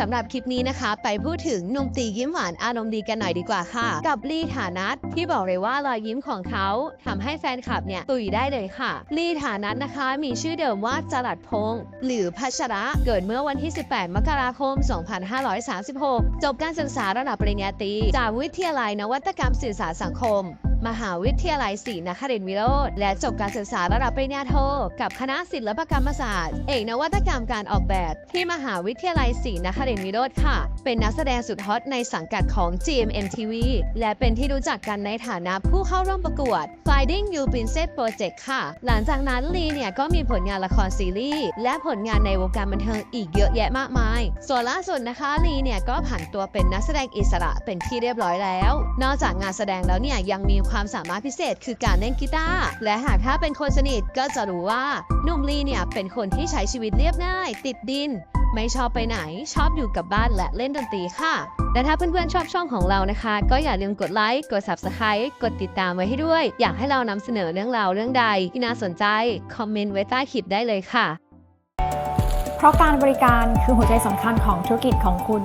สำหรับคลิปนี้นะคะ ไปพูดถึงนมตียิ้มหวานอารมณ์ดีกันหน่อยดีกว่าค่ะ กับลีฐานัทที่บอกเลยว่ารอยยิ้มของเขาทำให้แฟนคลับเนี่ยตุยได้เลยค่ะ ลีฐานัทนะคะ มีชื่อเดิมว่าจรัดพงศ์หรือพัชระเกิดเมื่อวันที่ 18 มกราคม 2536 จบการศึกษาระดับปริญญาตรีจากวิทยาลัยนวัตกรรมสื่อสารสังคม มหาวิทยาลัยศรีนครินทรวิโรธและจบการศึกษาระดับปริญญาโท กับคณะศิลปกรรมศาสตร์ เอกนวัตกรรมการออกแบบ ที่มหาวิทยาลัยศรีนครินทรวิโรธค่ะ เป็นนักแสดงสุดฮอตในสังกัดของ GMM TV และเป็นที่รู้จักกันในฐานะผู้เข้าร่วมประกวด Finding You Princess Project ค่ะ หลังจากนั้นลีเนี่ยก็มีผลงานละครซีรีส์และผลงานในวงการบันเทิงอีกเยอะแยะมากมาย ส่วนล่าสุดนะคะลีเนี่ยก็ผันตัวเป็นนักแสดงอิสระเป็นที่เรียบร้อยแล้ว นอกจากงานแสดงแล้วเนี่ยยังมีความสามารถพิเศษคือการเล่นกีตาร์และหากถ้าเป็นคนสนิทก็จะรู้ว่าหนุ่มลีเนี่ยเป็นคนที่ใช้ชีวิตเรียบง่าย ติดดิน ไม่ชอบไปไหน ชอบอยู่กับบ้านและเล่นดนตรีค่ะและถ้าเพื่อนๆชอบช่องของเรานะคะ ก็อย่าลืมกดไลค์ กด Subscribe กดติดตามไว้ให้ด้วย อยากให้เรานำเสนอเรื่องราวเรื่องใดที่น่าสนใจ คอมเมนต์ไว้ใต้คลิปได้เลยค่ะ เพราะการบริการคือหัวใจสำคัญของธุรกิจของคุณ